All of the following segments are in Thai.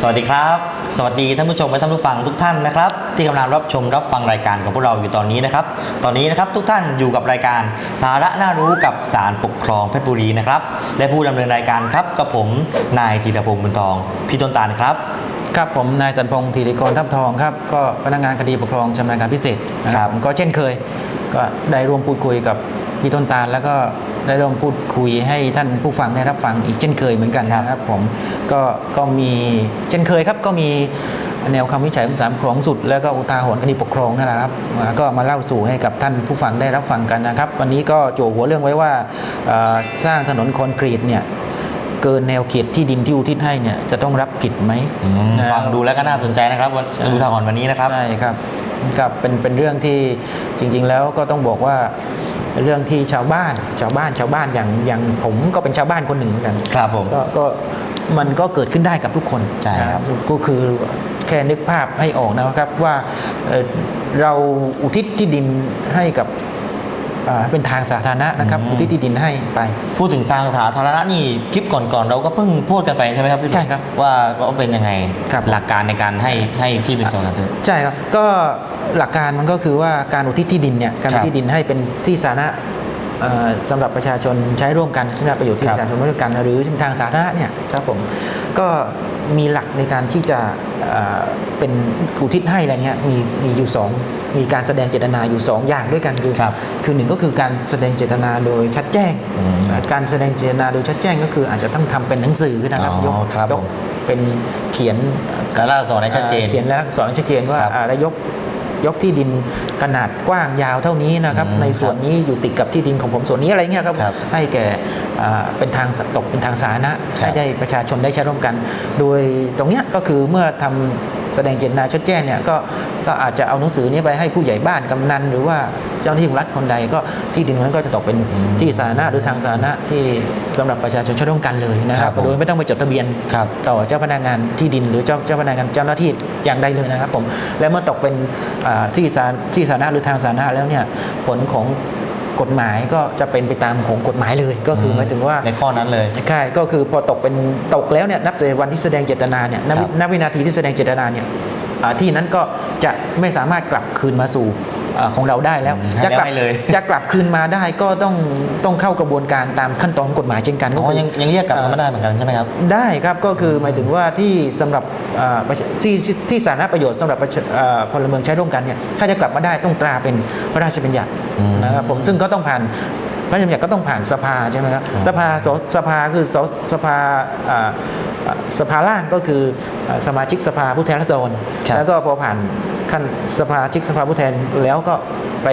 สวัสดีครับ สวัสดีท่านผู้ชมและท่านผู้ฟังทุกท่านนะครับที่กำลังรับชมรับฟังรายการของพวกเราอยู่ตอนนี้นะครับ ตอนนี้นะครับทุกท่านอยู่กับรายการสาระน่ารู้กับสารปกครองเพชรบุรีนะครับและผู้ดำเนินรายการครับกับผมนายธีรพงศ์บุญทอง พี่ต้นตาลครับครับผมนายสันพงศ์ธีริกรทับทองครับก็พนักงานคดีปกครองชำนาญการพิเศษนะครับผมก็เช่นเคย ก็ได้ร่วมพูดคุยกับ พี่ต้นตาลแล้วก็ได้ร่วมพูดคุยให้ท่านผู้ฟังได้รับฟังอีกเช่นเคยเหมือนกันครับนะครับผมก็ก็มีเช่นเคยครับก็มีแนวคำวิจัยของสามครองสุด แล้วก็อุทาหรณ์คดีปกครองนั่นแหละครับมาก็มาเล่าสู่ให้กับท่านผู้ฟังได้รับฟังกันนะครับ วันนี้ก็โจหัวเรื่องไว้ว่าเอ่อสร้างถนนคอนกรีตเนี่ยเกินแนวเขตที่ดินที่อุทิศให้เนี่ยจะต้องรับผิดไหมอืมนะครับฟังดูแล้วก็น่าสนใจนะครับวันดูทางก่อนวันนี้นะครับใช่ครับครับเป็นเป็นเรื่องที่จริง ๆ แล้วก็ต้องบอกว่า เรื่องที่ชาวบ้านชาวบ้านชาวบ้านอย่างอย่างผมก็เป็นชาวบ้านคนหนึ่งเหมือนกันครับผมก็ก็มันก็เกิดขึ้นได้กับทุกคนใช่ครับนะก็คือแค่นึกภาพให้ออกนะครับว่าเอ่อเราอุทิศที่ดินให้กับอ่าเป็นทางสาธารณะนะครับอุทิศที่ดินให้ไป พูดถึงทางสาธารณะนี่คลิปก่อนๆเราก็เพิ่งพูดกันไปใช่ไหมครับพี่ใช่ครับว่าว่าเป็นยังไงครับหลักการในการให้ให้ที่เป็นสาธารณะใช่ครับก็ หลักการมันก็คือว่าการอุทิศที่ดินเนี่ยการครัอุบทิศที่ดินให้เป็นที่สาธารณะเอ่อสำหรับประชาชนใช้ร่วมกันสำหรับประโยชน์ที่ครับ ประชาชนร่วมกันหรือทางสาธารณะเนี่ยครับผมก็มีหลักในการที่จะเอ่อเป็นอุทิศให้อะไรเงี้ยมีมีอยู่สองมีการแสดงเจตนาอยู่สองอย่างด้วยกันคือ ครับ คือหนึ่งก็คือการแสดงเจตนาโดยชัดแจ้ง อืมการแสดงเจตนาโดยชัดแจ้งก็คืออาจจะต้องทำเป็นหนังสือนะครับอ๋อยกครับยผกมเป็นเขียนการล่าสอนให้ชัดเจน อ่อเขียนและสอนให้ชัดเจนว่าครับ อ่าแล้วยก ยกที่ดินขนาดกว้างยาวเท่านี้นะครับอืมในส่วนนี้อยู่ติดกับที่ดินของผมส่วนนี้อะไรเงี้ยครับครับให้แก่อ่าเป็นทางสตกเป็นทางสาธารณะครับให้ได้ประชาชนได้ใช้ร่วมกัน โดยตรงเนี้ยก็คือเมื่อทำแสดงเจตนาชัดแจ้งเนี่ยก็ ก็อาจจะเอาหนังสือนี้ไปให้ผู้ใหญ่บ้านกำนันหรือว่าเจ้าหน้าที่ของรัฐคนใดก็ที่ดินนั้นก็จะตกเป็นที่สาธารณะหรือทางสาธารณะที่สำหรับประชาชนใช้ร่วมกันเลยนะคครัรับบผมโดยไม่ต้องไปจดทะเบียนครับต่อเจ้าพนักงานที่ดินหรือเจ้าเจ้าพนักงานเจ้าหน้าที่อย่างใดเลยนะครับผมและเมื่อตกเป็นอ่าที่สาที่สาธารณะหรือทางสาธารณะแล้วเนี่ยผลของกฎหมายก็จะเป็นไปตามของกฎหมายเลย ก็คือหมายถึงว่าในข้อนั้นเลยใช่ก็คือพอตกเป็นตกแล้วเนี่ยนับแต่วันที่แสดงเจตนาเนี่ยณครับณวินาทีที่แสดงเจตนาเนี่ยอ่าที่นั้นก็ จะไม่สามารถกลับคืนมาสู่อ่าของเราได้แล้วอืมจะกลับให้แล้วให้เลยจะกลับคืนมาได้ก็ต้องต้องเข้ากระบวนการตามขั้นตอนกฎหมายเช่นกันก็อ๋อคือยังยังเรียกกลับมาอ่าไม่ได้เหมือนกันใช่ไหมครับได้ครับก็คือหมายถึงว่าที่สำหรับอ่าประชาที่ที่ที่สาธารณประโยชน์สำหรับประชาอ่าพลเมืองใช้ร่วมกันเนี่ยถ้าจะกลับมาได้ต้องตราเป็นพระราชบัญญัติอืมนะครับผมซึ่งก็ต้องผ่านพระราชบัญญัติก็ต้องผ่านสภาใช่ไหมครับอ๋อสภาสสภาคือสสภาอ่าอ่า สภาล่างก็คืออ่าสมาชิกสภาผู้แทนราษฎรครับแล้วก็พอผ่านขั้นสภาชิกสภาผู้แทนแล้วก็ไป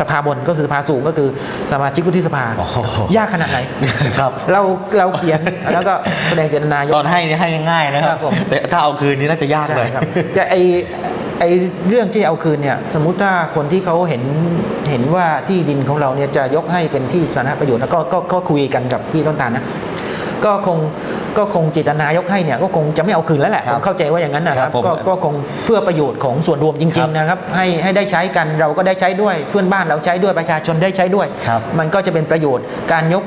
สภาบนก็คือสภาสูงก็คือสมาชิกวุฒิสภาโอ้โหยากขนาดไหนครับเราเราเขียนแล้วก็แสดงเจตนายกตอนให้นี่ให้ง่ายๆนะคครัรับบผมแต่ถ้าเอาคืนนี่น่าจะยากใช่เลยครับจะไอไอเรื่องที่เอาคืนเนี่ยสมมุติถ้าคนที่เขาเห็นเห็นว่าที่ดินของเราเนี่ยจะยกให้เป็นที่สาธารณประโยชน์แล้วก็ก็ก็คุยกันกับพี่ต้นตาลนะ ก็คงก็คงเจตนายกให้เนี่ยก็คงจะไม่เอาคืนแล้วแหละครัผบมเข้าใจว่าอย่างนั้นนะคครัรับบผมก็ก็คงเพื่อประโยชน์ของส่วนรวมจครัริงบๆนะครับให้ให้ได้ใช้กันเราก็ได้ใช้ด้วยเพื่อนบ้านเราใช้ด้วยประชาชนได้ใช้ด้วยครับมันก็จะเป็นประโยชน์การยก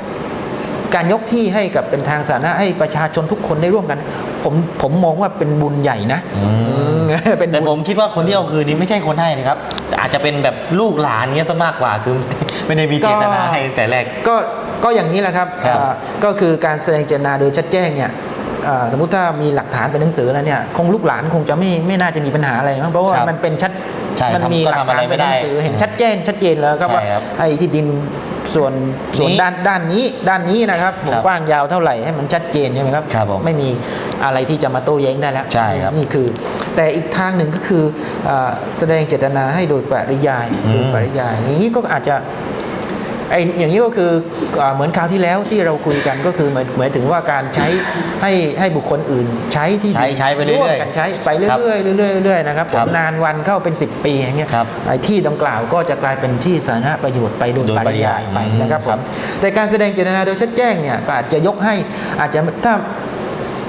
การยกที่ให้กับเป็นทางสาธารณะให้ประชาชนทุกคนได้ร่วมกัน ผมผมมองว่าเป็นบุญใหญ่นะอืมเป็นแต่บุญผมคิดว่าคนที่เอาคืนนี้ไม่ใช่คนให้นะครับแต่อาจจะเป็นแบบลูกหลานเงี้ยซะมากกว่าคือไม่ได้มีเจตนาให้แต่แรกก็ ก็อย่างนี้แหละครับครับอ่าก็คือการแสดงเจตนาโดยชัดแจ้งเนี่ยอ่าสมมุติถ้ามีหลักฐานเป็นหนังสือแล้วเนี่ยคงลูกหลานคงจะไม่ไม่น่าจะมีปัญหาอะไรมั้งเพราะว่าครับมันเป็นชัดใช่มัมีทำก็หลักทำอะฐาไรนไม่เป็นหนังสือได้เห็นชัดเจนชัดเจนแล้วครับใช่ว่าครับไอ้ที่ดินส่วนส่วนนี้ด้านด้านนี้ด้านนี้นะครับผมครับกว้างยาวเท่าไหร่ให้มันชัดเจนใช่ไหมครับครับผมไม่มีอะไรที่จะมาโต้แย้งได้แล้วใช่ครับนี่คือ แต่อีกทางหนึ่งก็คืออาแสดงเจตนาให้โดยปริยายอืม โดยปริยายอย่างนี้ก็อาจจะ ไออย่างนี้ก็คืออ่าเหมือนคราวที่แล้วที่เราคุยกันก็คือหมายหมายถึงว่าการใช้ให้ให้บุคคลอื่นใช้ที่ใช้ดินใช้ไปเรื่อยๆวมกันใช้ไปเรื่ครับอยๆเรื่อยๆเรื่อยๆนะครับครับนานวันเข้าเป็น 10 ปีอย่างเงี้ยครับไอ้ที่ดังกล่าวก็จะกลายเป็นที่สาธารณประโยชน์ไปโดยโดยปปริริยายายไปอืมนะครับผครัมบแต่การแสดงเจตนาโดยชัดแจ้งเนี่ยก็อาจจะยกให้อาจจะถ้า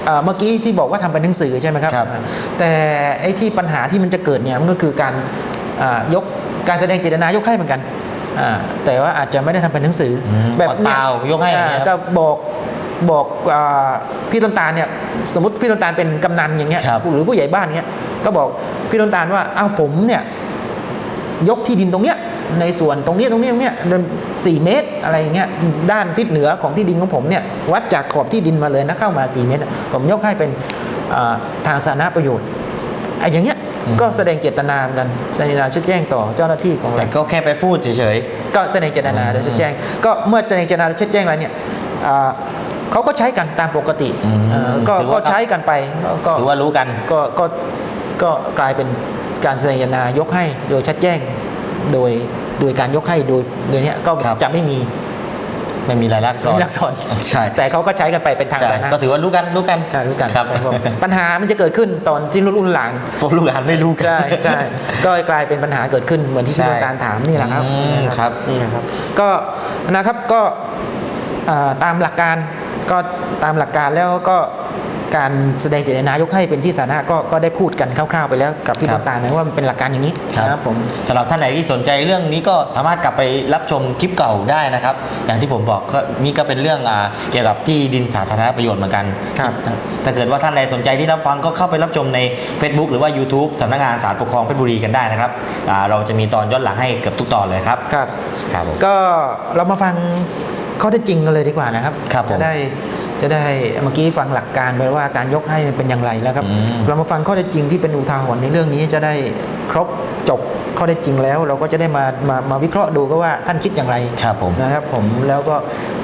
เอ่อเมื่อกี้ที่บอกว่าทำเป็นหนังสือใช่ไหมครับครับแต่ไอ้ที่ปัญหาที่มันจะเกิดเนี่ยมันก็คือการอ่ายกการแสดงเจตนายกให้เหมือนกันอ่า แต่ว่าอาจจะไม่ได้ทำเป็นหนังสืออมแบบเปล่าๆยกให้อย่างเงี้ยอ่าก็บอกบอกอาพี่ต้นตาลเนี่ยสมมติพี่ต้นตาลเป็นกำนันอย่างเงี้ยครับหรือผู้ใหญ่บ้านเงี้ยก็บอกพี่ต้นตาลว่าอ้าวผมเนี่ยยกที่ดินตรงเนี้ยในส่วนตรงนี้ตรงนี้ตรงเนี้ยสี่เมตรอะไรอย่างเงี้ยด้านทิศเหนือของที่ดินของผมเนี่ยวัดจากขอบที่ดินมาเลยนะเข้ามา 4 เมตร ผมยกให้เป็นอ่าทางสาธารณประโยชน์ไอ้อย่างเงี้ย ก็แสดงเจตนาเหมือนกันแสดงเจตนาจะแจ้งต่อเจ้าหน้าที่ของเราแต่ก็แค่ไปพูดเฉย ก็แสดงเจตนาแล้วจะแจ้ง ก็เมื่อแสดงเจตนาแล้วจะแจ้งอะไรเนี่ยอ่าเขาก็ใช้กันตามปกติอืมเอ่อก็ถือว่า ก็ใช้กันไปก็ ๆ ถือว่ารู้กัน ก็ก็ก็กลายเป็นการแสดงเจตนายกให้โดยชัดแจ้งโดยโดยการยกให้โดยโดยเนี้ยก็ครับ จะไม่มี ไม่มีรายลักษณ์ซ้อนไม่มีลักษรใช่แต่เขาก็ใช้กันไปเป็นทางใช่สาธารณะก็ถือว่ารู้กันรู้กันอ่ารู้กันครับครับผมปัญหามันจะเกิดขึ้นตอนที่รุ่นหลัง พวกลูกหลานไม่รู้กัน ใช่ใช่ก็กลายเป็นปัญหาเกิดขึ้นเหมือนที่ใช่พี่ต้นตาลถามนี่แหละครับอืมนี่นะครับ นี่นะครับ ก็นะครับก็อ่าตามหลักการก็ตามหลักการแล้วก็ การแสดงเจตนายกให้เป็นที่สาธารณะก็ก็ได้พูดกันคร่าวๆไปแล้วกับพี่ครัต้บนตาลนะว่ามันเป็นหลักการอย่างนี้ครับนะครับผม สำหรับท่านไหนที่สนใจเรื่องนี้ก็สามารถกลับไปรับชมคลิปเก่าได้นะครับ อย่างที่ผมบอกก็นี่ก็เป็นเรื่องอ่าเกี่ยวกับที่ดินสาธารณประโยชน์เหมือนกันครับ ถ้าเกิดว่าท่านใดสนใจที่รับฟังก็เข้าไปรับชมใน Facebook หรือว่า YouTube สำนักงานสารปกครองเพชรบุรีกันได้นะครับอ่าเราจะมีตอนย้อนหลังให้เกือบทุกตอนเลยครับ ครับ ครับผม ก็เรามาฟังข้อเท็จจริงกันเลยดีกว่านะครับ ครับผม จะได้ จะได้เมื่อกี้ฟังหลักการไปว่าการยกให้มันเป็นอย่างไรแล้วครับอืมเรามาฟังข้อเท็จจริงที่เป็นอุทาหรณ์ในเรื่องนี้จะได้ครบจบข้อเท็จจริงแล้ว เราก็จะได้มามามาวิเคราะห์ดูก็ว่าท่านคิดอย่างไรครับผมนะครับผมแล้วก็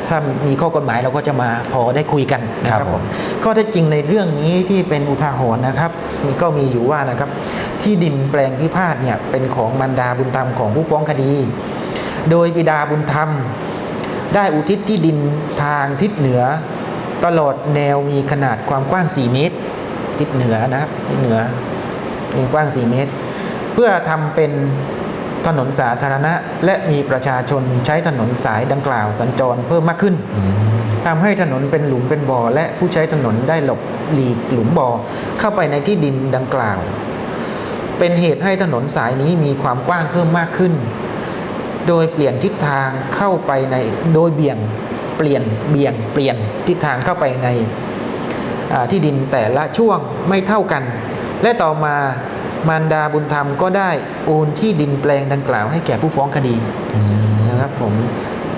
ถ้ามีข้อกฎหมายเราก็จะมาพอได้คุยกันนะคครัรับบผมข้อเท็จจริงในเรื่องนี้ที่เป็นอุทาหรณ์นะครับมีก็มีอยู่ว่านะครับ ที่ดินแปลงพิพาทเนี่ยเป็นของมารดาบุญธรรมของผู้ฟ้องคดี โดยบิดาบุญธรรมได้อุทิศที่ดินทางทิศเหนือ ตลอดแนวมีขนาดความกว้าง 4 เมตร ทิศเหนือนะครับทิศเหนือมีกว้าง 4 เมตร เพื่อทำเป็นถนนสาธารณะ และมีประชาชนใช้ถนนสายดังกล่าวสัญจรเพิ่มมากขึ้นทำให้ถนนเป็นหลุมเป็นบ่อ และผู้ใช้ถนนได้หลบหลีกหลุมบ่อเข้าไปในที่ดินดังกล่าว เป็นเหตุให้ถนนสายนี้มีความกว้างเพิ่มมากขึ้น โดยเปลี่ยนทิศทางเข้าไปในโดยเบี่ยง เปลี่ยนเบี่ยงเปลี่ยนทิศทางเข้าไปในอ่าที่ดินแต่ละช่วงไม่เท่ากัน และต่อมามารดาบุญธรรมก็ได้โอนที่ดินแปลงดังกล่าวให้แก่ผู้ฟ้องคดีนะครับผม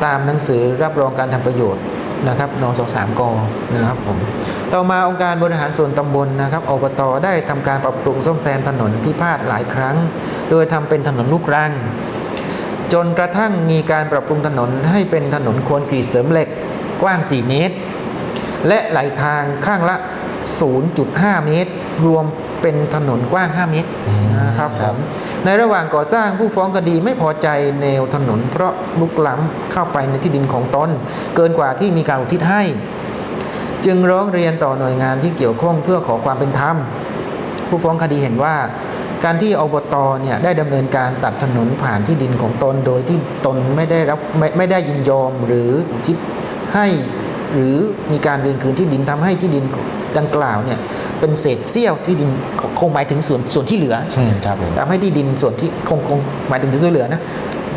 ตามหนังสือรับรองการทำประโยชน์นะครับนสสามกนะครับผมต่อมาองค์การบริหารส่วนตำบลนะครับอบตได้ทำการปรับปรุงซ่อมแซมถนนพิพาทหลายครั้ง โดยทำเป็นถนนลูกรัง จนกระทั่งมีการปรับปรุงถนนให้เป็นถนนคอนกรีตเสริมเหล็กกว้าง 4 เมตร และไหลทางข้างละ 0.5 เมตร รวมเป็นถนนกว้าง 5 เมตรนะครับผมในระหว่างก่อสร้างผู้ฟ้องคดีไม่พอใจแนวถนน เพราะลุกล้ำเข้าไปในที่ดินของตนเกินกว่าที่มีการอุทิศให้ จึงร้องเรียนต่อหน่วยงานที่เกี่ยวข้องเพื่อขอความเป็นธรรม ผู้ฟ้องคดีเห็นว่า การที่อบตเนี่ยได้ดำเนินการตัดถนนผ่านที่ดินของตน โดยที่ตนไม่ได้รับไม่ไม่ได้ยินยอมหรืออุทิศให้หรือมีการเวียนคืนที่ดินทำให้ที่ดินดังกล่าวเนี่ยเป็นเศษเสี้ยวที่ดินคงหมายถึงส่วนส่วนที่เหลืออืมครับผมทำให้ที่ดินส่วนที่คงคงหมายถึงที่เหลือนะ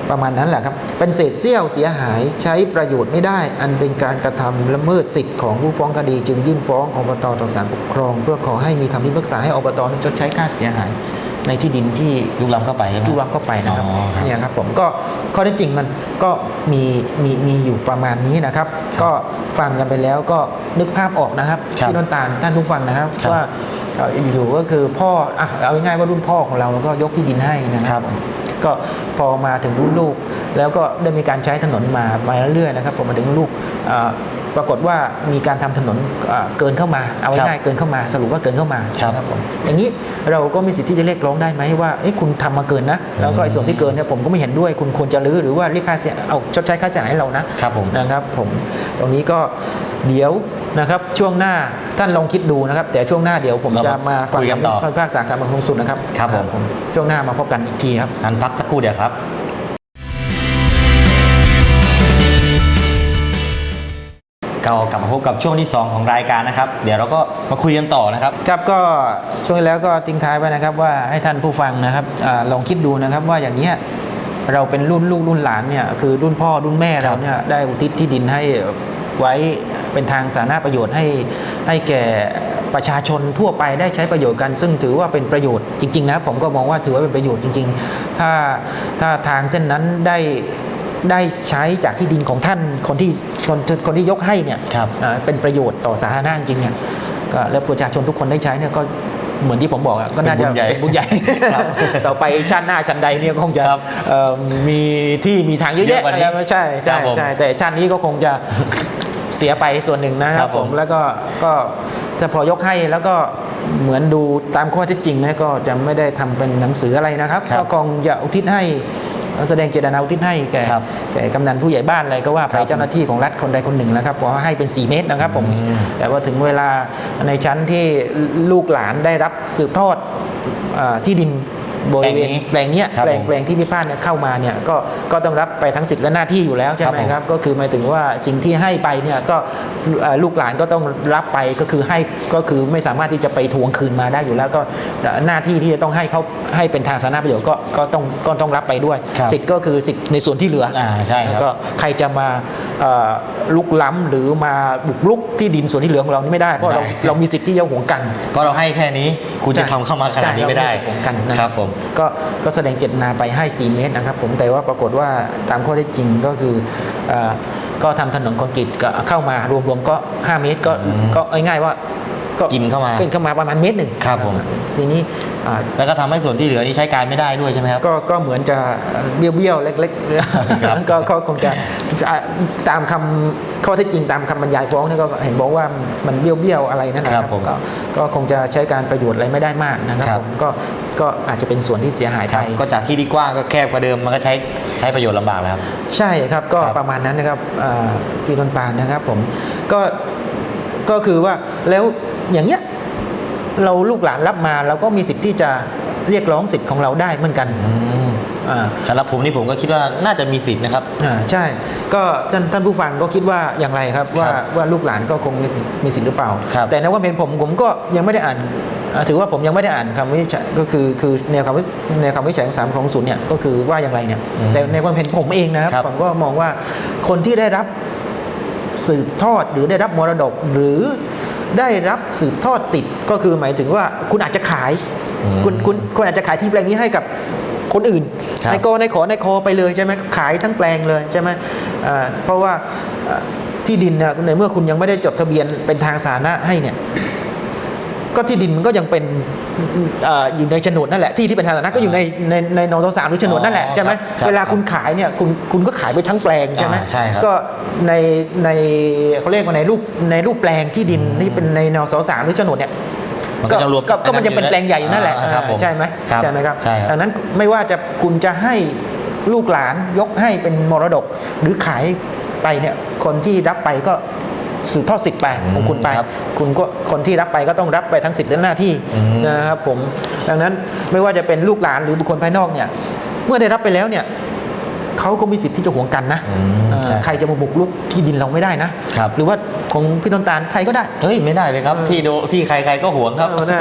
ประมาณนั้นแหละครับ เป็นเศษเสี้ยวเสียหายใช้ประโยชน์ไม่ได้ อันเป็นการกระทำละเมิดสิทธิ์ของผู้ฟ้องคดี จึงยื่นฟ้องอบตต่อศาลปกครอง เพื่อขอให้มีคำพิพากษาให้อบตนั้นชดใช้ค่าเสียหาย ในที่ดินที่ลูกล้ำเข้าไปใช่ไหมที่วางเข้าไปนะครับอ๋อครับเนี่ยครับผมก็ข้อเท็จจริงมันก็มีมีมีอยู่ประมาณนี้นะครับ ก็ฟังกันไปแล้วก็นึกภาพออกนะครับครับพี่ต้นตาลท่านผู้ฟังนะครับครับ ว่าเอ่ออยู่ๆก็คือพ่ออะเอาง่ายๆว่ารุ่นพ่อของเราก็ยกที่ดินให้นะคครัรับบก็พอมาถึงรุ่นลูก แล้วก็ได้มีการใช้ถนนมามาเรื่อยๆนะครับผมมาถึงลูกเอ่อ ปรากฏว่ามีการทำถนนเอ่อเกินเข้ามา เอาง่ายๆเกินเข้ามา สรุปว่าเกินเข้ามาครับนะผมอย่างนี้เราก็มีสิทธิ์ที่จะเรียกร้องได้ไหมว่าเอ้คุณทำมาเกินนะ แล้วก็ไอ้ส่วนที่เกินเนี่ยผมก็ไม่เห็นด้วย คุณควรจะรื้อหรือว่าเรียกค่าเสียเอาชดใช้ค่าเสียหายให้เรานะครับผมนะครับผมตรงนี้ก็เดี๋ยวนะครับช่วงหน้าท่านลองคิดดูนะครับ แต่ช่วงหน้าเดี๋ยวผมเราจะมาฟังคุยกันต่อคำพิพากษาการบังคับสุดนะครับครับผมช่วงหน้ามาพบกันอีกทีครับงั้นพักสักครู่เดียวครับ ก็กลับมาพบกับช่วงที่ 2 ของรายการนะครับ เดี๋ยวเราก็มาคุยกันต่อนะครับ ครับก็ช่วงที่แล้วก็ทิ้งท้ายไว้นะครับ ว่าให้ท่านผู้ฟังนะครับอาลองคิดดูนะครับว่าอย่างเนี้ยเราเป็นรุ่นลูกรุ่นหลานเนี่ยคือรุ่นพ่อรุ่นแม่เราเนี่ยได้อุทิศที่ดินให้ไว้เป็นทางสาธารณประโยชน์ให้ให้แก่ประชาชนทั่วไปได้ใช้ประโยชน์กัน ซึ่งถือว่าเป็นประโยชน์จริง ๆ นะผมก็มองว่าถือว่าเป็นประโยชน์จริง ๆ ถ้าถ้าทางเส้นนั้นได้ ได้ใช้จากที่ดินของท่านคนที่คนคนที่ยกให้เนี่ยครับอ่าเป็นประโยชน์ต่อสาธารณะจริงๆเนี่ยก็แล้วประชาชนทุกคนได้ใช้เนี่ยก็เหมือนที่ผมบอกอะก็น่าจะเป็นบุญใหญ่เป็นบุญใหญ่ครับต่อไปชาติหน้าชันใดเนี่ยคงจะครับเอ่อมีที่มีทางเยอะเยแยะอะกว่านี้อะไรใช่ครัใช่บผมใช่แต่ชาตินี้ก็คงจะเสียไปส่วนหนึ่งนะคครัรับบผผมมแล้วก็ก็จะพอยกให้แล้วก็เหมือนดูตามข้อเท็จจริงนะก็จะไม่ได้ทำเป็นหนังสืออะไรนะครับครับก็คงจะอุทิศให้ แสดงเจตนาอุทิศให้แก่ครับแก่กำนันผู้ใหญ่บ้านอะไรก็ว่าไปครับเจ้าหน้าที่ของรัฐคนใดคนหนึ่งนะครับขอให้เป็น 4 เมตรนะครับผมอืมแต่ว่าถึงเวลาในชั้นที่ลูกหลานได้รับสืบทอดอาที่ดิน บริเวณแปลงเนี้ยครับแปลงผมแปลงที่พิพาทเนี่ยเข้ามาเนี่ยก็ก็ต้องรับไปทั้งสิทธิ์และหน้าที่อยู่แล้วใช่ไหมครับผมครับก็คือหมายถึงว่าสิ่งที่ให้ไปเนี่ยก็เอ่อลูกหลานก็ต้องรับไปก็คือให้ก็คือไม่สามารถที่จะไปทวงคืนมาได้อยู่แล้วก็หน้าที่ที่จะต้องให้เขาให้เป็นทางสาธารณประโยชน์ก็ก็ต้องก็ต้องรับไปด้วยครับสิทธิ์ก็คือสิทธิ์ในส่วนที่เหลือออ่าใช่ครับแล้วก็ใครจะมาเอ่อลุกล้ำหรือมาบุกรุกที่ดินส่วนที่เหลือของเรานี่ไม่ได้เพราะเราไม่ได้เรามีสิทธิ์ที่จะหวงกันก็เราให้แค่นี้คุณจะทำเข้ามาขนาดนี้ไม่ได้ใช่เราสิทธิ์หวงกันนะครับผมก็ก็แสดงเจตนาไปให้ 4 เมตรนะครับผมแต่ว่าปรากฏว่าตามข้อเท็จจริงก็คืออก็ทำถนนคอนกรีตก็เข้ามารวมๆก็ 5 เมตรก็ก็ง่ายๆว่า ก็กินเข้ามากินเข้ามาประมาณเมตรหนึ่งครับผมทีนี้อ่าแล้วก็ทำให้ส่วนที่เหลือนี่ใช้การไม่ได้ด้วยใช่ไหมครับก็ก็เหมือนจะเบี้ยวเบี้ยวๆเล็กครับๆก็ก็คงจะอะตามคำข้อเท็จจริงตามคำบรรยายฟ้องเนี่ยก็เห็นบอกว่ามันเบี้ยวเบี้ยวๆอะไรนั่นแหละครับผมก็ก็คงจะใช้การประโยชน์อะไรไม่ได้มากนะคครัรับบผมก็ก็อาจจะเป็นส่วนที่เสียหายคไปรับก็จากที่ที่กว้างก็แคบกว่าเดิมมันก็ใช้ใช้ประโยชน์ลำบากแล้วครับ ใช่ครับก็ครับประมาณนั้นนะครับอ่าพี่ต้นตาลนะครับผมก็ก็คือว่าแล้ว อย่างเงี้ยเราลูกหลานรับมาเราก็มีสิทธิ์ที่จะเรียกร้องสิทธิ์ของเราได้เหมือนกันอ่าสำหรับผมนี่ผมก็คิดว่าน่าจะมีสิทธิ์นะครับอ่าใช่ ก็ท่านท่านผู้ฟังก็คิดว่าอย่างไรครับ ว่าครับว่าลูกหลานก็คงมีสิทธิ์มีสิทธิ์หรือเปล่าครับแต่ในความเห็นผมผมก็ยังไม่ได้อ่านอ่าถือว่าผมยังไม่ได้อ่านคำวินิจฉัยก็คือคือแนวคำวิแนวคำวินิจฉัยของสามของศูนย์เนี่ยก็คือว่าอย่างไรเนี่ยอืมแต่ในความเห็นผมเองนะครับครับผมก็มองว่าคนที่ได้รับสืบทอดหรือได้รับมรดกหรือ ได้รับสืบทอดสิทธิ์ก็คือหมายถึงว่าคุณอาจจะขายอืมคุณคุณคุณอาจจะขายที่แปลงนี้ให้กับคนอื่นครับในกอในขอในคอไปเลยใช่ไหมขายทั้งแปลงเลยใช่ไหมอ่าเพราะว่าอ่าที่ดินเนี่ยในเมื่อคุณยังไม่ได้จดทะเบียนเป็นทางสาธารณะให้เนี่ย ก็ที่ดินมันก็ยังเป็นเอ่ออยู่ในโฉนดนั่นแหละที่ที่เป็นทางสาธารณะก็อยู่ในในในนทสามหรือโฉนดนั่นแหละอ๋อใช่ไหมครับครับเวลาคุณขายเนี่ยคุณคุณก็ขายไปทั้งแปลงใช่ไหมอ่าใช่ครับก็ในในเขาเรียกว่าในรูปในรูปแปลงที่ดินที่เป็นในนทสามหรือโฉนดเนี่ยมันก็จะรวมก็มันจะเป็นแปลงใหญ่อยู่นั่นแหละอ่าครับผมใช่ไหมครับใช่ไหมครับใช่ครับดังนั้นไม่ว่าจะคุณจะให้ลูกหลานยกให้เป็นมรดกหรือขายไปเนี่ยคนที่รับไปก็ สืบทอดสิทธิ์ไปของคุณไปครับคุณก็คนที่รับไปก็ต้องรับไปทั้งสิทธิ์และหน้าที่อืมนะครับผมดังนั้นไม่ว่าจะเป็นลูกหลานหรือบุคคลภายนอกเนี่ยเมื่อได้รับไปแล้วเนี่ยเขาก็มีสิทธิ์ที่จะหวงกันนะอืมเอ่อใช่ใครจะมาบุกรุกที่ดินเราไม่ได้นะครับหรือว่าของพี่ต้นตาลใครก็ได้ เฮ้ยไม่ได้เลยครับ ที่โดที่ใครๆก็หวงครับเออนะ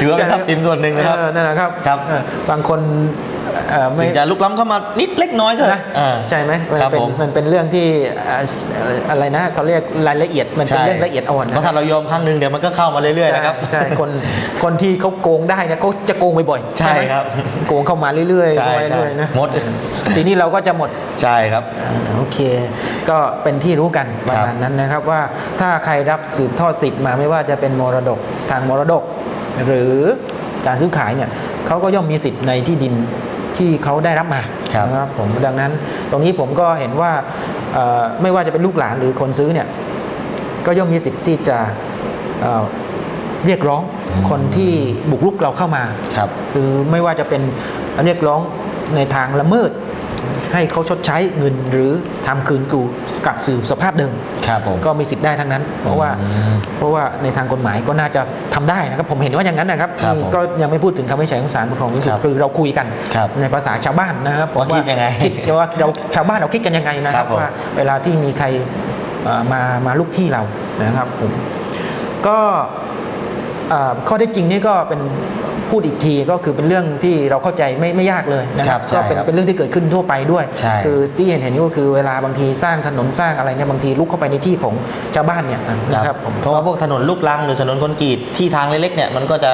ถือว่าเป็นทรัพย์สินส่วนหนึ่งนะครับเออนั่นแหละครับครับเออบางคน เอ่อไม่ ถึงจะลุกล้ำเข้ามานิดเล็กน้อยก็นะอ่าใช่ไหมมันครับเป็นผมมันเป็นเรื่องที่เอ่ออะไรนะเขาเรียกรายละเอียดมันเป็นใช่เรื่องละเอียดอ่อนเพราะถ้าเรายอมครั้งหนึ่งเดี๋ยวมันก็เข้ามาเรื่อยๆนะครับ ใช่ใช่คนคนที่เขาโกงได้เนี่ยเขาจะโกงบ่อยๆใช่ไหมครับ โกงเข้ามาเรื่อยๆใช่เข้ามาใช่เรื่อยๆนะหมดทีนี้เราก็จะหมดใช่ครับ อ่าโอเค ก็เป็นที่รู้กันประมาณนั้นนะครับว่าถ้าใครรับสืบทอดสิทธิ์มาไม่ว่าจะเป็นมรดกทางมรดก หรือการซื้อขายเนี่ยเขาก็ย่อมมีสิทธิ์ในที่ดิน ที่เขาได้รับมาครับนะครับผมดังนั้นตรงนี้ผมก็เห็นว่าเอ่อไม่ว่าจะเป็นลูกหลานหรือคนซื้อเนี่ยก็ย่อมมีสิทธิ์ที่จะเอ่อเรียกร้องคนที่บุกรุกเราเข้ามาครับหรือไม่ว่าจะเป็นเรียกร้องในทางละเมิด ให้เขาชดใช้เงินหรือทำคืนกูกลับสู่สภาพเดิมครับผมก็มีสิทธิ์ได้ทั้งนั้น เพราะว่าอืมเพราะว่าในทางกฎหมายก็น่าจะทำได้นะครับ ผมเห็นว่าอย่างนั้นนะครับครับนี่ผมก็ยังไม่พูดถึงคำวินิจฉัยของศาลปกครองสูงสุดครับคือเราคุยกันครับในภาษาชาวบ้านนะครับว่าคิดยังไงคิดว่าเราชาวบ้านเราคิดกันยังไงนะคครัรับบผมว่าเวลาที่มีใครเอ่อมามาลุกที่เรานะครับผมก็อ่า ข้อเท็จจริงนี่ก็เป็นพูดอีกทีก็คือเป็นเรื่องที่เราเข้าใจไม่ไม่ยากเลยนะคครัรับบใช่ก็เป็นครับเป็นเรื่องที่เกิดขึ้นทั่วไปด้วยใช่คือที่เห็นเห็นนี่ก็คือเวลาบางทีสร้างถนนสร้างอะไรเนี่ยบางทีลุกเข้าไปในที่ของชาวบ้านเนี่ยนะครับผมเพราะว่าพวกถนนลูกรังหรือถนนคอนกรีตที่ทางเล็กๆเนี่ยมันก็จะ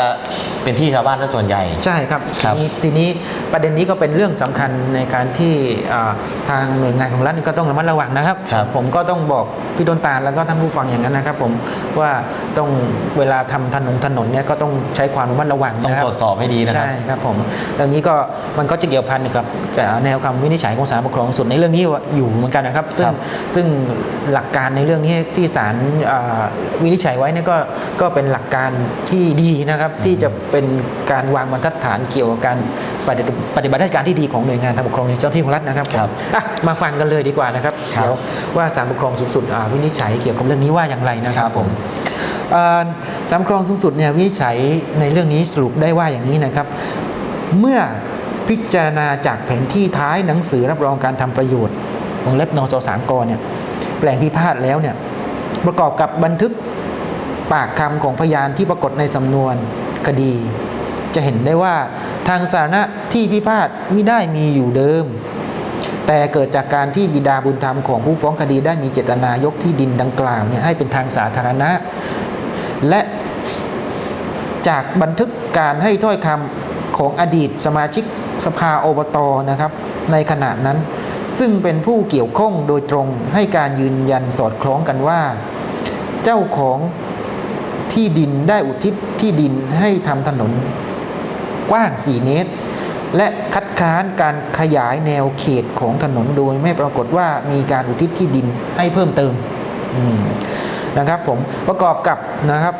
เป็นที่ชาวบ้านซะส่วนใหญ่ใช่ครับครับทีนี้ทีนี้ประเด็นนี้ก็เป็นเรื่องสำคัญในการที่อ่าทางหน่วยงานของรัฐนี่ก็ต้องระมัดระวังนะครับครับ ผมก็ต้องบอกพี่ต้นตาลแล้วก็ท่านผู้ฟังอย่างนั้นนะครับ ผมว่าต้องเวลาทำถนนถนนเนี่ยก็ต้องใช้ความระมัดระวังต้องนะครับตรวจสอบให้ดีนะครับ ใช่ครับผมเรื่องนี้ก็มันก็จะเกี่ยวพันกับแนวคำวินิจฉัยของศาลปกครองสูงสุดในเรื่องนี้อยู่เหมือนกันนะครับ ซึ่งครับซึ่งหลักการในเรื่องนี้ที่ศาลอ่าวินิจฉัยไว้เนี่ยก็ก็เป็นหลักการที่ดีนะครับที่จะเป็นการวางบรรทัดฐานเกี่ยวกับการปฏิปฏิบัติราชการที่ดีของหน่วยงานทางปกครองในเจ้าที่ของรัฐนะครับครับอะมาฟังกันเลยดีกว่านะครับครับเดี๋ยวว่าศาลปกครองสูงสุดอ่าวินิจฉัยเกี่ยวกับเรื่องนี้ว่าอย่างไรนะคครัรับบผมอ่าศาลปกครองสูงสุดเนี่ยวิจัยในเรื่องนี้สรุปได้ว่าอย่างนี้นะครับ เมื่อพิจารณาจากแผนที่ท้ายหนังสือรับรองการทำประโยชน์วงเล็บนสสามกเนี่ยแปลงพิพาทแล้วเนี่ยประกอบกับบันทึกปากคำของพยานที่ปรากฏในสำนวนคดี จะเห็นได้ว่าทางสาธารณะที่พิพาทไม่ได้มีอยู่เดิม แต่เกิดจากการที่บิดาบุญธรรมของผู้ฟ้องคดีได้มีเจตนายกที่ดินดังกล่าวเนี่ยให้เป็นทางสาธารณะ และ จากบันทึกการให้ถ้อยคำของอดีตสมาชิกสภาอบตนะครับ ในขณะนั้น ซึ่งเป็นผู้เกี่ยวข้องโดยตรงให้การยืนยันสอดคล้องกันว่า เจ้าของที่ดินได้อุทิศที่ดินให้ทำถนน กว้าง 4 เมตร และคัดค้านการขยายแนวเขตของถนนโดยไม่ปรากฏว่ามีการอุทิศที่ดินให้เพิ่มเติมมนะครับผมประกอบกับนะครับ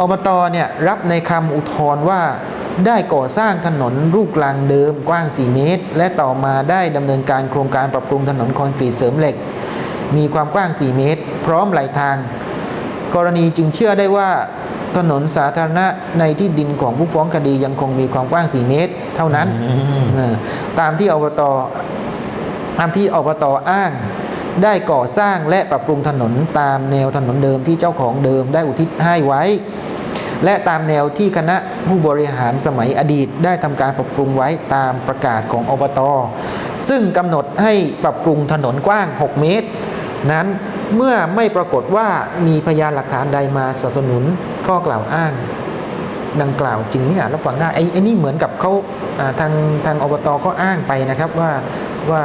อบตเนี่ยรับในคำอุทธรณ์ว่าได้ก่อสร้างถนนลูกรังเดิมกว้าง 4 เมตร และต่อมาได้ดำเนินการโครงการปรับปรุงถนนคอนกรีตเสริมเหล็ก มีความกว้าง 4 เมตร พร้อมไหลทาง กรณีจึงเชื่อได้ว่าถนนสาธารณะในที่ดินของผู้ฟ้องคดียังคงมีความกว้าง 4 เมตร เท่านั้นอืมเออตามที่อบตตามที่อบตอ้าง ได้ก่อสร้างและปรับปรุงถนนตามแนวถนนเดิมที่เจ้าของเดิมได้อุทิศให้ไว้ และตามแนวที่คณะผู้บริหารสมัยอดีต ได้ทำการปรับปรุงไว้ตามประกาศของอบต ซึ่งกำหนดให้ปรับปรุงถนนกว้าง 6 เมตร นั้นเมื่อไม่ปรากฏว่ามีพยานหลักฐานใดมาสนับสนุนข้อกล่าวอ้างดังกล่าวจึงไม่อาจรับฟังได้ไอ้ไอ้นี่เหมือนกับเขาอ่าทางทางอบตก็อ้างไปนะครับว่าว่า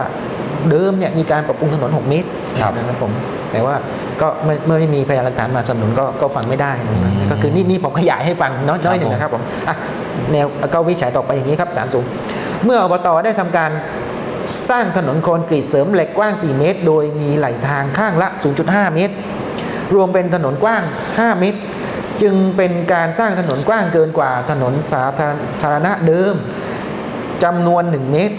เดิมเนี่ยมีการปรับปรุงถนน 6 เมตรครับนะครับผม แต่ว่าก็ไม่เมื่อไม่มีพยานหลักฐานมาสนับสนุนก็ก็ฟังไม่ได้นะอืมก็คือนี่นี่ผมขยายให้ฟังน้อยครับน้อยหนึ่งนะครับผมอะแนวก็วิจัยต่อไปอย่างนี้ครับสารสูง เมื่ออบตได้ทำการสร้างถนนคอนกรีตเสริมเหล็กกว้าง 4 เมตร โดยมีไหลทางข้างละ 0.5 เมตร รวมเป็นถนนกว้าง 5 เมตร จึงเป็นการสร้างถนนกว้างเกินกว่าถนนสาธารณะเดิมจำนวน 1 เมตร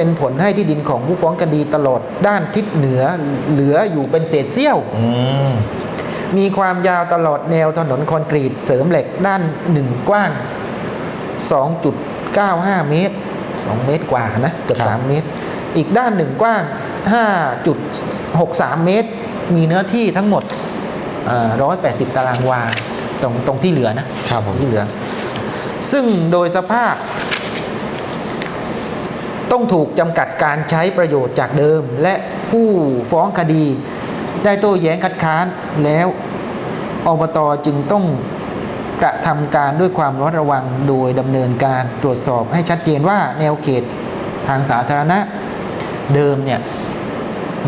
เป็นผลให้ที่ดินของผู้ฟ้องคดีตลอดด้านทิศเหนือเหลืออยู่เป็นเศษเสี้ยวอืมมีความยาวตลอดแนวถนนคอนกรีตเสริมเหล็กด้านหนึ่งกว้าง 2.95 เมตร 2 เมตรกว่านะเกือบครับ3เมตร อีกด้านหนึ่งกว้าง 5.63 เมตร มีเนื้อที่ทั้งหมดอ่า180 ตารางวาตรงตรงที่เหลือนะครับผมที่เหลือ ซึ่งโดยสภาพ ต้องถูกจำกัดการใช้ประโยชน์จากเดิม และผู้ฟ้องคดี ได้โต้แย้งคัดค้านแล้วอบตจึงต้องกระทำการด้วยความระมัดระวังโดยดำเนินการตรวจสอบให้ชัดเจนว่าแนวเขตทางสาธารณะเดิมเนี่ย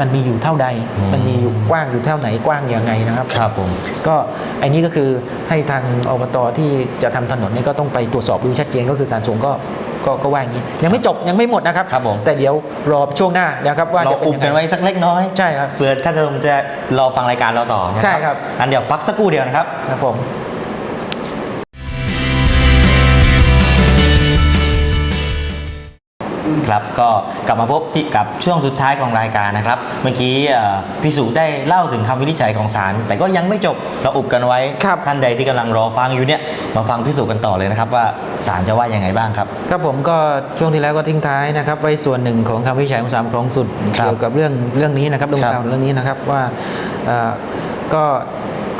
มันมีอยู่เท่าใดอืมมันมีอยู่กว้างอยู่เท่าไหนกว้างยังไงนะครับ ครับผม ก็อันนี้ก็คือให้ทางอบตที่จะทำถนนนี่ก็ต้องไปตรวจสอบดูชัดเจนก็คือสารสูงก็ ก็ก็ว่าอย่างนี้ยังไม่จบยังไม่หมดนะครับ ครับผม แต่เดี๋ยวรอช่วงหน้านะครับว่าเราจะเป็นอุบยังกันไง ไว้สักเล็กน้อยใช่ครับเผื่อท่านผู้ชมจะรอฟังรายการเราต่อนะใช่ครับ อันเดี๋ยวพักสักครู่เดียวนะครับ ครับผม ครับก็กลับมาพบที่กับช่วงสุดท้ายของรายการนะครับ เมื่อกี้เอ่อพี่สุได้เล่าถึงคำวินิจฉัยของศาลแต่ก็ยังไม่จบเราอุบกันไว้ครับท่านใดที่กำลังรอฟังอยู่เนี่ยมาฟังพี่สุกันต่อเลยนะครับ ว่าศาลจะว่ายังไงบ้างครับครับผมก็ช่วงที่แล้วก็ทิ้งท้ายนะครับ ไว้ส่วนหนึ่งของคำวินิจฉัยของสามครองสุดครับเกี่ยวกับเรื่องเรื่องนี้นะครับเรื่องครับราวเรื่องนี้นะครับว่าเอ่อก็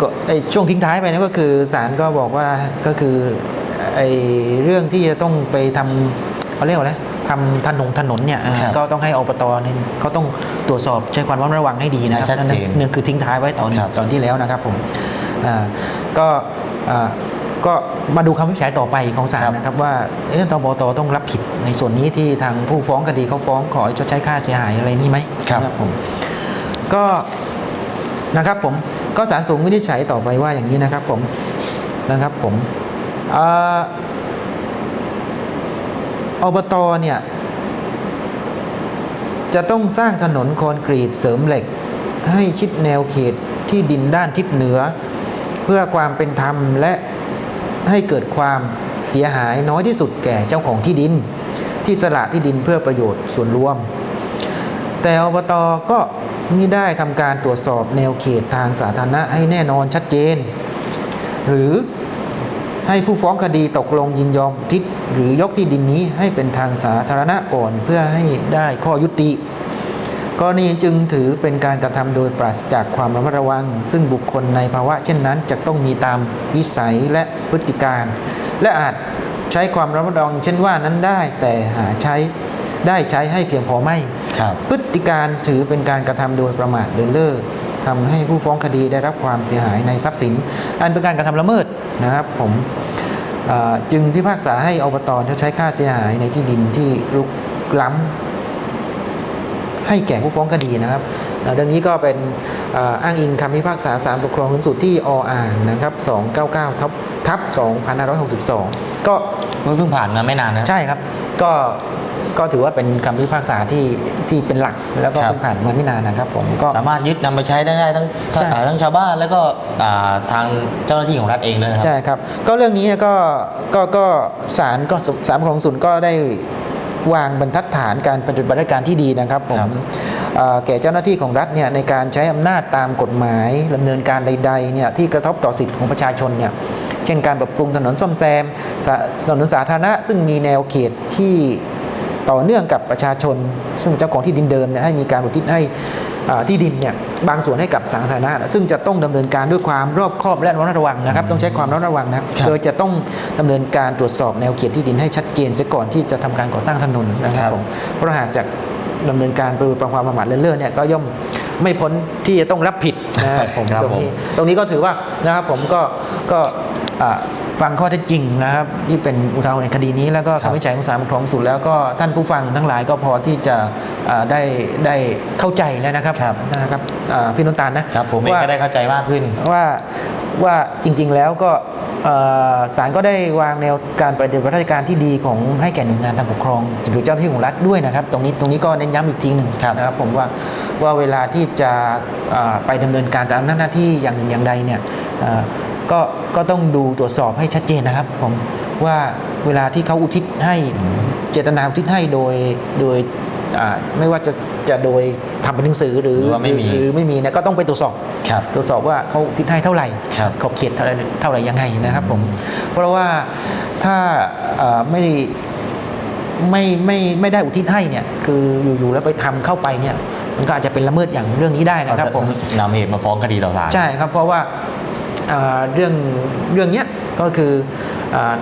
ก็ไอช่วงทิ้งท้ายไปนั่นก็คือศาลก็บอกว่าก็คือไอเรื่องที่จะต้องไปทำเขาเรียกว่าอะไร ทำถนนถนนเนี่ยอ่าครับก็ต้องให้อบตเนี่ยเขาต้องตรวจสอบใช้ความระมัดระวังให้ดีนะครัให้ชัดนั่นเจนนั่นคือทิ้งท้ายไว้ตอนครับตอนที่แล้วนะครับผมอ่าก็อ่าก็มาดูคำวินิจฉัยต่อไปของศาลนะครับว่าเอ๊ะตบตต้องรับผิดในส่วนนี้ที่ทางผู้ฟ้องคดีเขาฟ้องขอให้ชดใช้ค่าเสียหายอะไรนี่ไหมครับนะผมก็นะครับผมก็ศาลสูงวินิจฉัยต่อไปว่าอย่างนี้นะครับผมนะครับผม อ่าอบตเนี่ยจะต้องสร้างถนนคอนกรีตเสริมเหล็ก ให้ชิดแนวเขตที่ดินด้านทิศเหนือ เพื่อความเป็นธรรมและให้เกิดความเสียหายน้อยที่สุดแก่เจ้าของที่ดิน ที่สละที่ดินเพื่อประโยชน์ส่วนรวม แต่อบตก็มิได้ทำการตรวจสอบแนวเขตทางสาธารณะให้แน่นอนชัดเจน หรือให้ผู้ฟ้องคดีตกลงยินยอมทิศ หรือยกที่ดินนี้ให้เป็นทางสาธารณะก่อนเพื่อให้ได้ข้อยุติ กรณีจึงถือเป็นการกระทำโดยปราศจากความระมัดระวัง ซึ่งบุคคลในภาวะเช่นนั้นจะต้องมีตามวิสัยและพฤติการ และอาจใช้ความระมัดระวังเช่นว่านั้นได้แต่หาใช้ได้ใช้ให้เพียงพอไม่ครับพฤติการถือเป็นการกระทำโดยประมาทเลินเล่อทำให้ผู้ฟ้องคดีได้รับความเสียหายในทรัพย์สิน อันเป็นการกระทำละเมิดนะครับผมอ่า จึงพิพากษาให้อบตชดใช้ค่าเสียหายในที่ดินที่รุกล้ำให้แก่ผู้ฟ้องคดีนะครับอ่าเรื่องนี้ก็เป็นอ่าอ้างอิงคำพิพากษาศาลปกครองสูงสุดที่ออ่างนะครับ299ทับทับ2562 ก็เพิ่งผ่านมาไม่นานนะใช่ครับ ก็ ก็ถือว่าเป็นคำพิพากษาที่ที่เป็นหลักแล้วก็ครับ เพิ่งผ่านมาไม่นานนะครับผมก็ สามารถยึดนำไปใช้ได้ได้ทั้งใช่อ่าทั้งชาวบ้านแล้วก็อ่าทางเจ้าหน้าที่ของรัฐเองด้วยนะครับ ใช่ครับ ก็เรื่องนี้ก็ก็ก็ศาลก็ศาลปกครองสูงก็ได้วางบรรทัดฐานการปฏิบัติการที่ดีนะครับผครัมบ เอ่อแก่เจ้าหน้าที่ของรัฐเนี่ยในการใช้อำนาจตามกฎหมายดำเนินการใดๆเนี่ยที่กระทบต่อสิทธิของประชาชนเนี่ยเช่นการปรับปรุงถนนซ่อมแซมสาถนนสาธารณะซึ่งมีแนวเขตที่ ต่อเนื่องกับประชาชน ซึ่งเจ้าของที่ดินเดิมเนี่ยให้มีการอุทิศให้อ่าที่ดินเนี่ยบางส่วนให้กับสาธารณะซึ่งจะต้องดำเนินการด้วยความรอบคอบและระมัดระวังนะครับ ต้องใช้ความระมัดระวังนะครับครับโดยจะต้องดำเนินการตรวจสอบแนวเขตที่ดินให้ชัดเจนเสียก่อนที่จะทำการก่อสร้างถนนนะคครัรับบผมเพราะหากจากดำเนินการประประความประมาทเลินเล่อเนี่ยก็ย่อมไม่พ้นที่จะต้องรับผิดนะครับผมครับตรงผมนี้ตรงนี้ก็ถือว่านะครับผมก็ก็อ่า ฟังข้อเท็จจริงนะครับ ที่เป็นอุทาหรณ์ในคดีนี้ แล้วก็ครับคำวินิจฉัยของศาลปกครองสูงแล้วก็ท่านผู้ฟังทั้งหลายก็พอที่จะอ่าได้ได้เข้าใจแล้วนะครับครับนะครับอ่าพี่น้ำตาลนะครับผมเองว่าก็ได้เข้าใจมากขึ้นว่าว่าจริง ๆแล้วก็เอ่อศาลก็ได้วางแนวการปฏิบัติราชการที่ดีของให้แก่หน่วยงานทางปกครองหรือเจ้าหน้าที่ของรัฐด้วยนะครับ ตรงนี้ตรงนี้ก็เน้นย้ำอีกทีหนึ่งครับนะครับผมว่าว่าเวลาที่จะเอ่อไปดำเนินการตามหน้าที่อย่างหนึ่งอย่างใดเนี่ยเอ่อ ก็ก็ต้องดูตรวจสอบให้ชัดเจนนะครับผมว่าเวลาที่เขาอุทิศให้เจตนาอุทิศให้โดยโดยอ่าไม่ว่าจะจะโดยทำเป็นหนังสือหรือหรือว่าไม่มีหรือไม่มีเนี่ยก็ต้องไปตรวจสอบครับตรวจสอบว่าเขาทิศให้เท่าไหร่ครับขอบเขตเท่าไหร่เท่าไหร่ยังไงนะครับผมเพราะว่าถ้าเอ่อไม่ได้ไม่ไม่ไม่ได้อุทิศให้เนี่ยคืออยู่ๆแล้วไปทำเข้าไปเนี่ยมันก็อาจจะเป็นละเมิดอย่างเรื่องนี้ได้ก็นะครับจะผมนำเหตุมาฟ้องคดีต่อศาลใช่ครับเพราะว่า เอ่อเรื่องเรื่องเนี้ยก็คือเอ่อ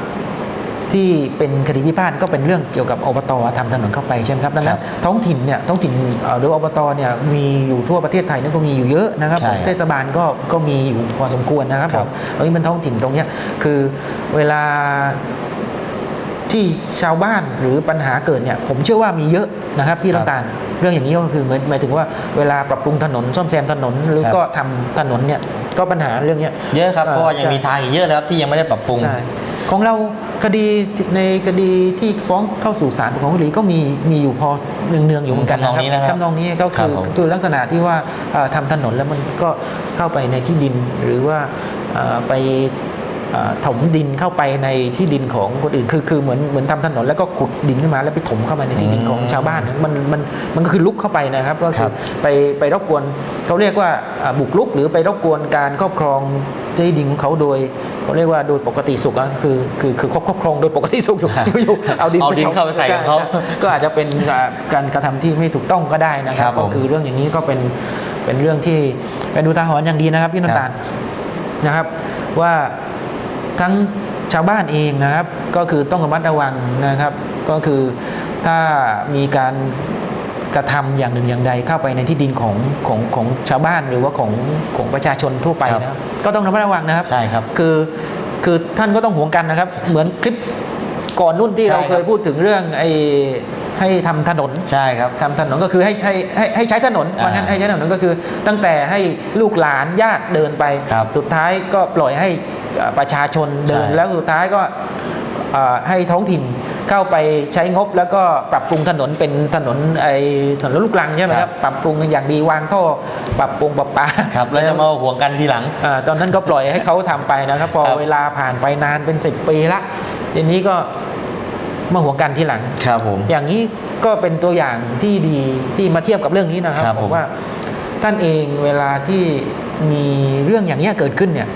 ที่เป็นคดีพิพาทก็เป็นเรื่องเกี่ยวกับอบตทำถนนเข้าไปใช่ไหมครับดังนั้นท้องถิ่นเนี่ยท้องถิ่นเอ่อหรืออบตเนี่ยมีอยู่ทั่วประเทศไทยนั่นก็มีอยู่เยอะนะครับใช่ครับเทศบาลก็ก็มีอยู่พอสมควรนะครับคผรับมตรงนี้เป็นท้องถิ่นตรงเนี้ยคือเวลา ที่ชาวบ้านหรือปัญหาเกิดเนี่ยผมเชื่อว่ามีเยอะนะครับพี่ครับน้ำตาลเรื่องอย่างนี้ก็คือหมายหมายถึงว่าเวลาปรับปรุงถนนซ่อมแซมถนน หรือครับก็ทำถนนเนี่ยก็ปัญหาเรื่องเนี้ยเยอะครับเพราะว่ายังใช่มีทางอีกเยอะเลยครับที่ยังไม่ได้ปรับปรุงใช่ของเราคดีในคดีที่ฟ้องเข้าสู่ศาลปกครองคดีก็มีมีอยู่พอเนืองๆอยู่เหมือนกันทำนองนี้นะครับทำนองนี้ก็คือครับผมคือลักษณะที่ว่าเอ่อทำถนนแล้วมันก็เข้าไปในที่ดินหรือว่าเอ่อไปเอ่อ ถมดินเข้าไปในที่ดินของคนอื่น คือคือเหมือนเหมือนทำถนนแล้วก็ขุดดินขึ้นมาแล้วไปถมเข้ามาในที่ดินของชาวบ้านมันมันมันก็คือลุกเข้าไปนะครับก็คคืรัอบไปไปรบกวนเขาเรียกว่าอ่าบุกรุกหรือไปรบกวนการครอบครองที่ดินของเขาโดยเขาเรียกว่าโดยปกติสุขก็คือคือคือครอบครอบครองโดยปกติสุขอยู่อยู่เอาดินเอาดินเข้าไปใส่ของเขาช่ช่ก็อาจจะเป็นอ่าการกระทำที่ไม่ถูกต้องก็ได้นะคครัรับบผมก็คือเรื่องอย่างนี้ก็เป็นเป็นเรื่องที่เป็นดูตาหรณ์อย่างดีนะครับพี่น้ำตาลนะครับว่า ทั้งชาวบ้านเองนะครับ ก็คือต้องระมัดระวังนะครับ ก็คือถ้ามีการกระทำอย่างหนึ่งอย่างใดเข้าไปในที่ดินของของของชาวบ้านหรือว่าของของประชาชนทั่วไปครับนะครับก็ต้องระมัดระวังนะครับใช่ครับคือคือท่านก็ต้องห่วงกันนะครับ เหมือนคลิปก่อนนุ่นที่ใช่เราครับเคยพูดถึงเรื่องไอ้ ให้ทำถนนใช่ครับทำถนนก็คือให้ให้ให้ให้ใช้ถนนอ่าว่างั้นให้ใช้ถนนก็คือ ตั้งแต่ให้ลูกหลานญาติเดินไปครับสุดท้ายก็ปล่อยให้เอ่อประชาชนเดินใช่แล้วสุดท้ายก็เอ่อให้ท้องถิ่นเข้าไปใช้งบ แล้วก็ปรับปรุงถนนเป็นถนนไอ้ถนนลูกรังใช่ไหมครับปรับปรุงอย่างดีวางท่อปรับปรุงปรับปาครับแล้วจะมาห่วงกันทีหลังอ่าตอนนั้นก็ปล่อยให้เขาทำไปนะครับ พอครับเวลาผ่านไปนานเป็น 10 ปีละทีนี้ก็ มาหัวกันทีหลัง ครับผม อย่างนี้ก็เป็นตัวอย่างที่ดีที่มาเทียบกับเรื่องนี้นะครับครับผม อกว่า ท่านเองเวลาที่มีเรื่องอย่างนี้ยเกิดขึ้นเนี่ย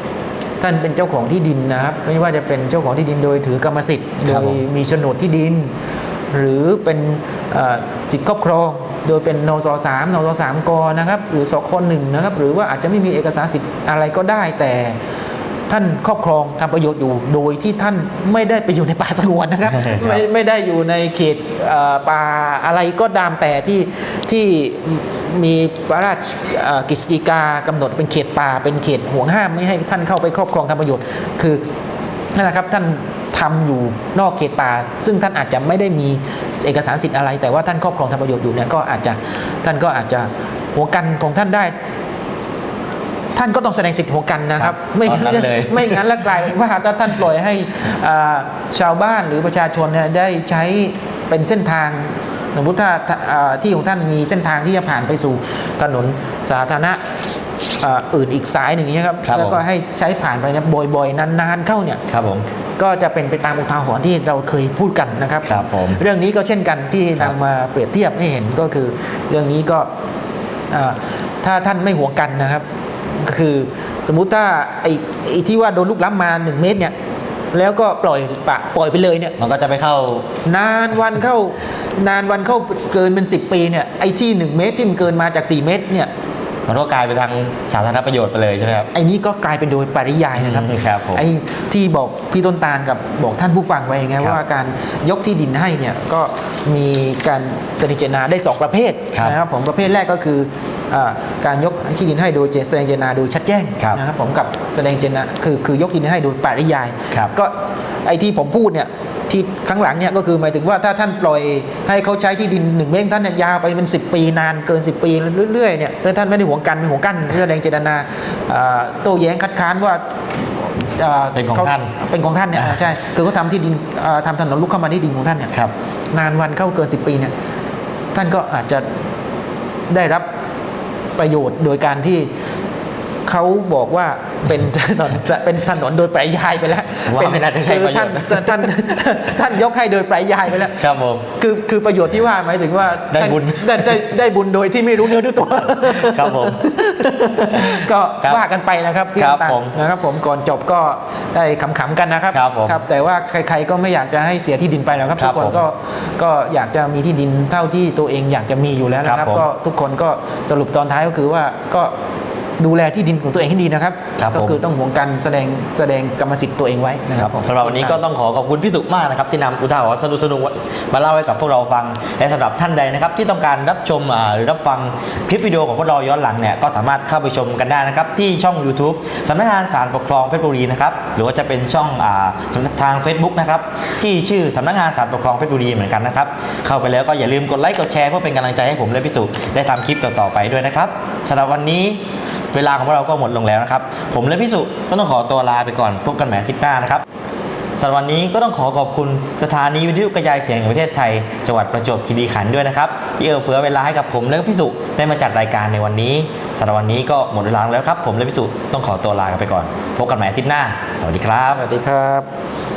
ท่านเป็นเจ้าของที่ดินนะครับ ไม่ว่าจะเป็นเจ้าของที่ดินโดยถือกรรมสิทธิ์โดครับยผมมีโฉนดที่ดิน หรือเป็นเอ่อสิทธิครอบครองโดยเป็นนสสามนสสามกนะครับหรือสคหนึ่งนะครับหรือว่าอาจจะไม่มีเอกสารสิทธิ์อะไรก็ได้แต่ ท่านครอบครองทำประโยชน์อยู่ โดยที่ท่านไม่ได้ไปอยู่ในป่าสงวนนะครับครับไม่ไม่ได้อยู่ในเขตเอ่อป่าอะไรก็ตามแต่ที่ที่มีพระราชเอ่อกฤษฎีกากำหนดเป็นเขตป่า เป็นเขตห่วงห้ามไม่ให้ท่านเข้าไปครอบครองทำประโยชน์ คือนั่นแหละครับท่านทำอยู่นอกเขตป่า ซึ่งท่านอาจจะไม่ได้มีเอกสารสิทธิ์อะไร แต่ว่าท่านครอบครองทำประโยชน์อยู่เนี่ยก็อาจจะท่านก็อาจจะหัวกันของท่านได้ท่านก็ต้องแสดงสิทธิ์หัวกันนะครับครับไม่งั้นตอนนั้นเลยไม่งั้นแล้วกลายเป็นว่าถ้าท่านปล่อยให้อ่าชาวบ้านหรือประชาชนเนี่ยได้ใช้เป็นเส้นทางสมมติถ้าถ้าอ่าที่ของท่านมีเส้นทางที่จะผ่านไปสู่ถนนสาธารณะอ่าอื่นอีกสายหนึ่งอย่างเงี้ยครับครับแล้วก็ผมให้ใช้ผ่านไปเนี่ยบ่อยๆนานๆเข้าเนี่ยครับผมก็จะเป็นไปตามอุทาหรณ์ที่เราเคยพูดกันนะครับครับผมเรื่องนี้ก็เช่นกันที่ครับนำมาเปรียบเทียบให้เห็นก็คือเรื่องนี้ก็อ่าถ้าท่านไม่หวงกันนะครับก็ คือสมมุติถ้าไอ้ไอ้ที่ว่าโดนลูกล้ำมา 1 เมตรเนี่ย แล้วก็ปล่อยปะปล่อยไปเลยเนี่ย มันก็จะไปเข้า นานวันเข้านานวันเข้าเกินเป็น 10 ปีเนี่ยไอ้ที่ 1 เมตรที่มันเกินมาจาก 4 เมตรเนี่ยมันก็กลายไปทางสาธารณประโยชน์ไปเลยใช่ไหมครับไอ้นี้ก็กลายเป็นโดยปริยายนะครับครับผมไอ้ที่บอกพี่ต้นตาลกับบอกท่านผู้ฟังไว้ไงครับว่าการยกที่ดินให้เนี่ยก็ มีการแสดงเจตนาได้สองประเภทครับนะครับผมประเภทแรกก็คืออ่าการยกที่ดินให้โดยแสดงเจตนาโดยชัดแจ้งครับนะครับผมกับแสดงเจตนาคือคือยกที่ดินให้โดยปริยายครับก็ไอ้ที่ผมพูดเนี่ยที่ข้างหลังเนี่ยก็คือหมายถึงว่าถ้าท่านปล่อยให้เขาใช้ที่ดินหนึ่งเมตรท่านเนี่ยยาวไปเป็น 10 ปีนานเกิน 10 ปีเรื่อยๆเนี่ยถ้าท่านไม่ได้หวงกันไม่หวงกันแสดงเจตนาอ่าโต้แย้งคัดค้านว่าอ่า เป็นของขท่านเป็นของท่านเนี่ยอ่าใช่คือเขาทำที่ดินอ่าทำถนนลุกเข้ามาที่ดินของท่านเนี่ยครับนานวันเข้าเกิน 10 ปีเนี่ยท่านก็อาจจะได้รับประโยชน์โดยการที่เขาบอกว่า เป็นถนนจะเป็นถนนโดยปริยายไปแล้วว่าเป็ไม่น่าจะใช่คือประโยท่าชนน์ท่านท่านยกให้โดยปริยายไปแล้ว ครับผม คือคือประโยชน์ที่ว่าหมายถึงว่าได้บุญได้ได้ได้บุญโดยที่ไม่รู้เนื้อรู้ตัวครับผมก็ครับว่ากันไปนะครับพี่ครับต่างผมนะครับ ผมก่อนจบก็ได้ขำๆกันนะครับครับผมแต่ว่าใคร ๆก็ไม่อยากจะให้เสียที่ดินไปแล้วครับครัทุบกคนผมก็ก็อยากจะมีที่ดินเท่าที่ตัวเองอยากจะมีอยู่แล้วนะคครัรับบผมก็ทุกคนก็สรุปตอนท้ายก็คือว่าก็ ดูแลที่ดินของตัวเองให้ดีนะครับ ครับก็ผมคือต้องห่วงกันแสดงแสดงกรรมสิทธิ์ตัวเองไว้นะคครัรับบผมสำหรับวันนี้ก็ต้องขอขอบคุณพี่สุมากนะครับที่นำอุทาหรณ์สนุกสนุกๆมาเล่าให้กับพวกเราฟังและสำหรับท่านใดนะครับที่ต้องการรับชมอ่าหรือรับฟังคลิปวิดีโอของพวกเราย้อนหลังเนี่ยก็สามารถเข้าไปชมกันได้นะครับที่ช่อง YouTube สำนักงานศาลปกครองเพชรบุรีนะครับหรือว่าจะเป็นช่องอ่าสำนักทาง Facebook นะครับที่ชื่อสำนักงานศาลปกครองเพชรบุรีเหมือนกันนะครับเข้าไปแล้วก็อย่าลืมกดไลค์กดแชร์เพื่อเป็นกำลังใจให้ผมและพี่สุได้ทำคลิปต่อๆไปด้วยนะครับสำหรับวันนี้ เวลาของพวกเราก็หมดลงแล้วนะครับ ผมและพี่สุก็ต้องขอตัวลาไปก่อนพบกันใหม่อาทิตย์หน้านะครับสำหรับวันนี้ก็ต้องขอขอบคุณสถานีวิทยุกระจายเสียงแห่งประเทศไทย จังหวัดประจวบคีรีขันธ์ด้วยนะครับที่เอื้อเฟื้อเวลาให้กับผมและพี่สุได้มาจัดรายการในวันนี้สำหรับวันนี้ก็หมดเวลาแล้วครับ ผมและพี่สุต้องขอตัวลากันไปก่อน พบกันใหม่อาทิตย์หน้า สวัสดีครับ สวัสดีครับ